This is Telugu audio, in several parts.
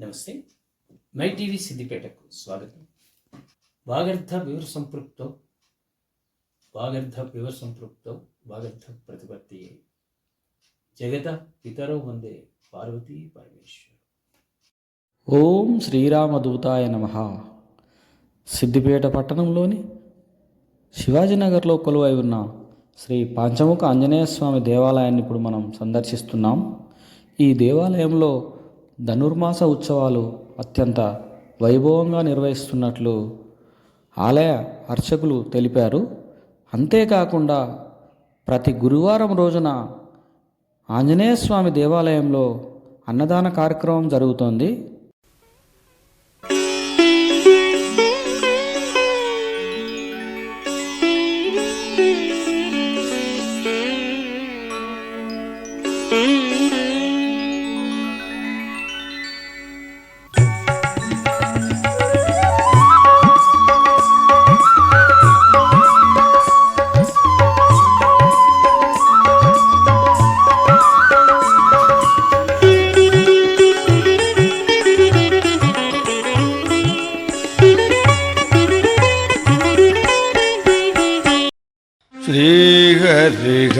నమస్తే. మై టీవీ సిద్దిపేటకు స్వాగతం. వాగర్థ వివర సంపృక్తో వాగర్థ వివర సంపృక్తో వాగర్థ ప్రతిపత్తి. జగత పితరో వందే పార్వతీ పరమేశ్వర్. ఓం శ్రీరామదూతాయ నమ. సిద్దిపేట పట్టణంలోని శివాజీనగర్లో కొలువై ఉన్న శ్రీ పంచముఖ ఆంజనేయ స్వామి దేవాలయాన్ని ఇప్పుడు మనం సందర్శిస్తున్నాం. ఈ దేవాలయంలో ధనుర్మాస ఉత్సవాలు అత్యంత వైభవంగా నిర్వహిస్తున్నట్లు ఆలయ అర్చకులు తెలిపారు. అంతేకాకుండా ప్రతి గురువారం రోజున ఆంజనేయ స్వామి దేవాలయంలో అన్నదాన కార్యక్రమం జరుగుతోంది.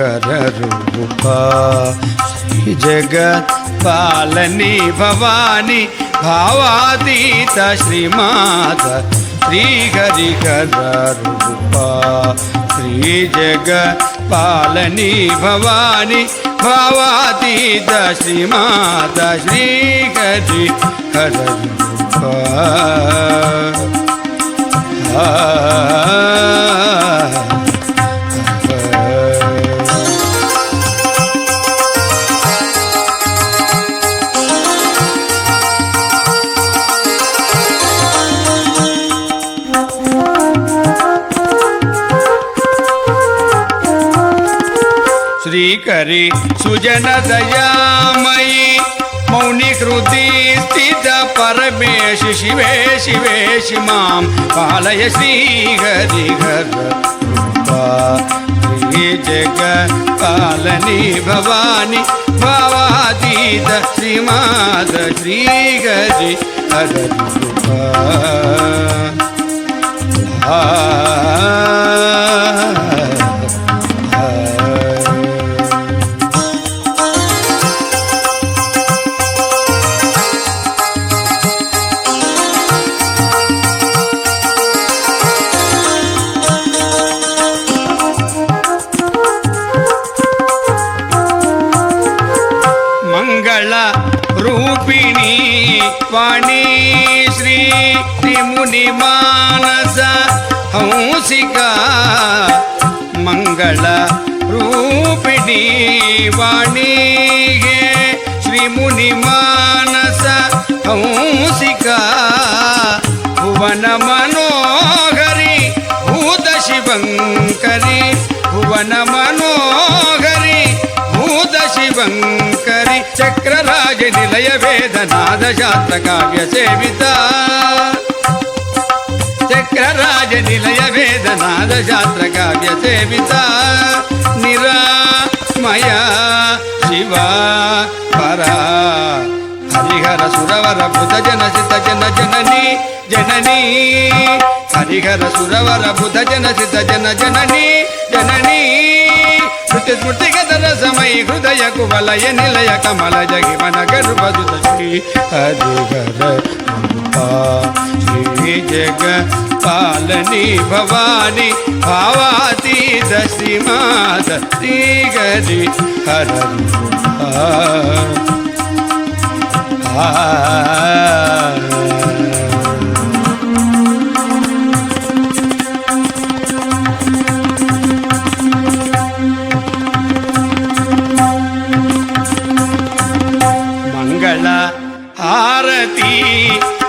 శ్రీహరిహరూపా శ్రీ జగత్ పాలని భవాని భావాతీత శ్రీమాత శ్రీహరిహరూపా శ్రీ జగత్ పాలని భవాని భావాతీత శ్రీమాత శ్రీహరి హరూపా ఆ करी। सुजन दयामयी, मौनी कृति स्थित परमेश, शिवे शिवे शिमाम पालय श्रीहरिहर जगपालनी भवानी, भवातीत श्रीमाद श्री हर आ త్రిముని మానస హంసిక మంగళ రూపిణి వాణి హే శ్రీముని మానస హంసిక భువన మనోహరి భూత శివంకరి భువన మనోహరి భూత శివంకరి చక్రరాజ నిలయ వేదనాద శాస్త్ర కావ్య నిలయ వేదనాద శాస్త్ర కావ్య సేవిత నిరామయ శివ పరా. హరిహర సురవర బుధ జన సిత జన జనని జనని. హరిహర సురవర బుధ జన సిత జన జనని జనని. స్మృతి స్మృతి గదర సమయ హృదయ కువలయ నిలయ కమల జగి మన గర్భదుత శ్రీ హరిహర రూపా శ్రీ జగ పాలని భవాని భావాతీత శ్రీమాత శ్రీ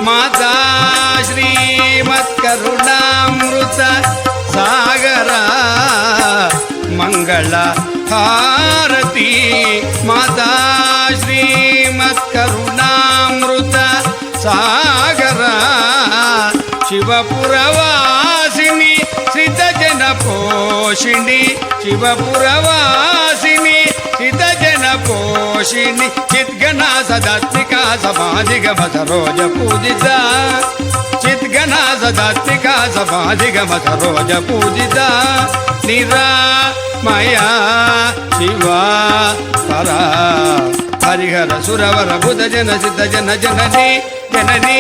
మాతా శ్రీమత్కరుణామృత సాగర మంగళ హారతి. మాతా శ్రీమత్కరుణామృత సాగర శివపురవాసిని సిద్ధజన పోషిణి శివపురవాసి పోషిణి చిద్గణ సదాత్మిక సమాధిగమ రోజ పూజిత చిద్గణ సదాత్మిక సమాధిగమ రోజ పూజిత నిరామయా శివా పరా. హరిహర సురవర బుధ జన సిద్ధ జన జనని జనని.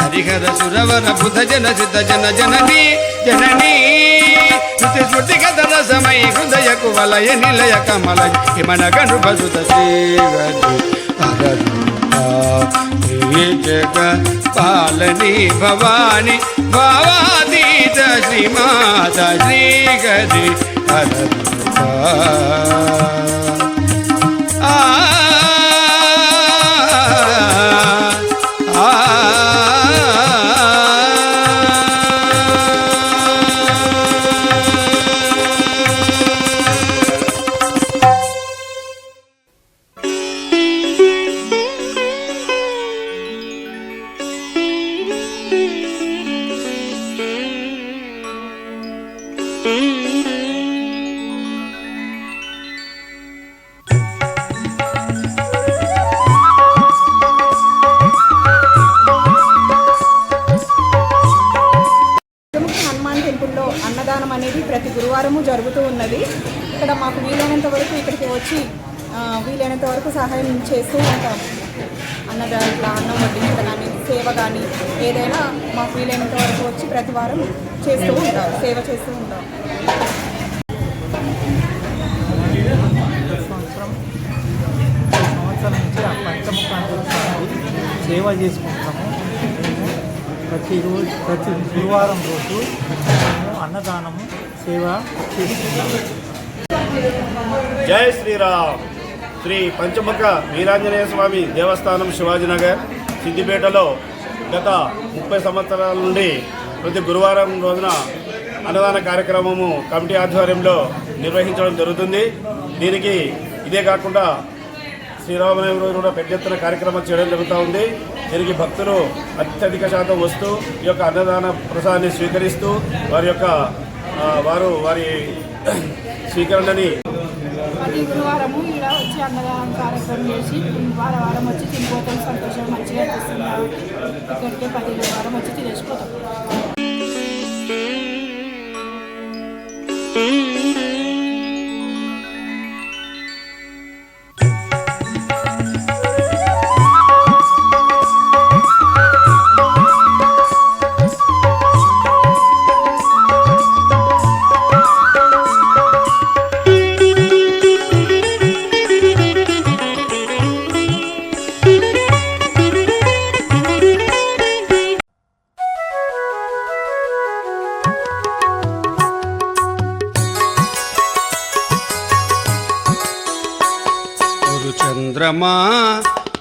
హరిహర సురవర బుధ జన సిద్ధ జన జనని జననీ. శృతి స్మృతి గత రసమై హృదయ కువలయ నిలయ కమల హిమన గను బసుత శ్రీవతి జగ పాలని భవాని భావాతీత శ్రీమాత శ్రీగది హర ప్రతి జరుగుతూ ఉన్నది. ఇక్కడ మాకు వీలైనంత వరకు ఇక్కడికి వచ్చి వీలైనంత వరకు సహాయం చేస్తూ ఉంటాం. అన్నదా ఇట్లా అన్నం వడ్డించడం కానీ సేవ కానీ ఏదైనా మాకు వీలైనంత వరకు వచ్చి ప్రతి వారం చేస్తూ ఉంటాం సేవ చేస్తూ ఉంటాం. సంవత్సరం సంవత్సరం నుంచి సేవ చేసుకుంటాము. మేము ప్రతిరోజు ప్రతి గురువారం రోజు మేము అన్నదానము సేవ జై శ్రీరామ్. శ్రీ పంచముఖ వీరాంజనేయ స్వామి దేవస్థానం శివాజీనగర్ సిద్దిపేటలో గత ముప్పై సంవత్సరాల నుండి ప్రతి గురువారం రోజున అన్నదాన కార్యక్రమము కమిటీ ఆధ్వర్యంలో నిర్వహించడం జరుగుతుంది. దీనికి ఇదే కాకుండా శ్రీరామనవమి రోజు కూడా పెద్ద ఎత్తున కార్యక్రమం చేయడం జరుగుతూ ఉంది. దీనికి భక్తులు అత్యధిక శాతం వస్తూ ఈ యొక్క అన్నదాన ప్రసాదాన్ని స్వీకరిస్తూ వారి యొక్క వారు వారి స్వీకరణని ప్రతి గురువారము ఇలా వచ్చి అన్నదానం కార్యక్రమం చేసి వారం వారం వచ్చి తినిపోతాం సంతోషం మంచిగా అనిపిస్తుంది కాబట్టి ఇక్కడికే ప్రతి గురువారం వచ్చి తినేసిపోతాం.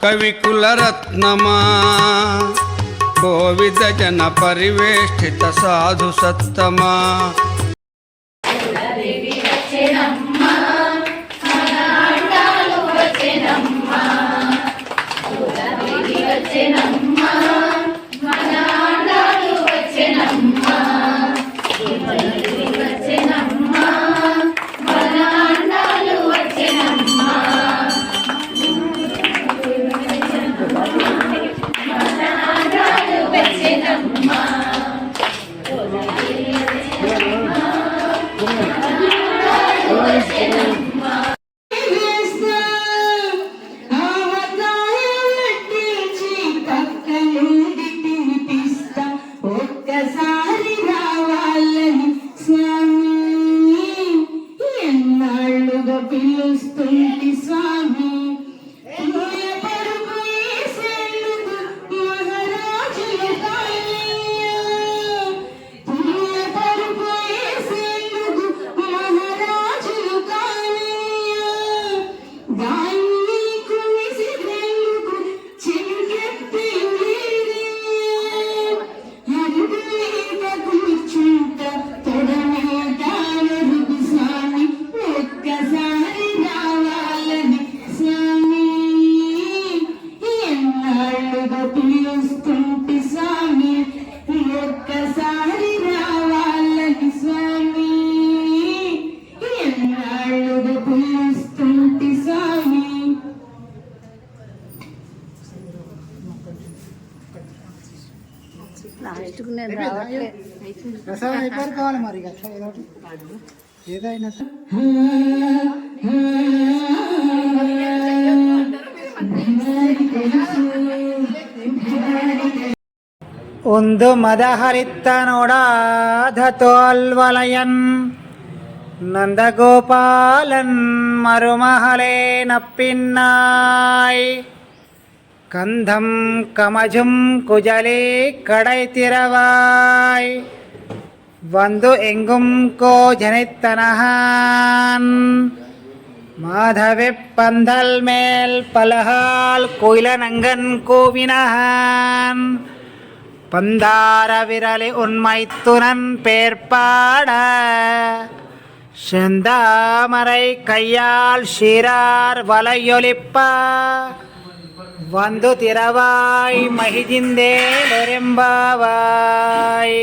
కవికుల రత్నమా కోవిద జన పరివేష్టిత సాధు సత్తమా? ఒక్కసారి తరగతులు వస్తుంటే స్వామి ఒక్కసారి రావాలని స్వామి. ఎన్నాళ్ళుగా పిలుస్తుంటే స్వామి? ಒಂದು ಮದಹರಿತ್ತನೊಡಾಧತೋಲ್ವಲಯನ್ நந்தகோபாலன் மருமகளே நப்பின்னாய் கந்தம் கமஜும் குஜலே கடை திறவாய் வந்து எங்கும் கோ ஜனித்தனகான் மாதவி பந்தல் மேல் பலகால் குயிலனங்கன் கோவினகான் பந்தார விரலி உண்மை துணன் பேர்பாட. செந்தாமரை கையால் ஷீரார் வலையொலிப்பா. வந்து திறவாய் மகிஜிந்தே நெரும்பாவாய்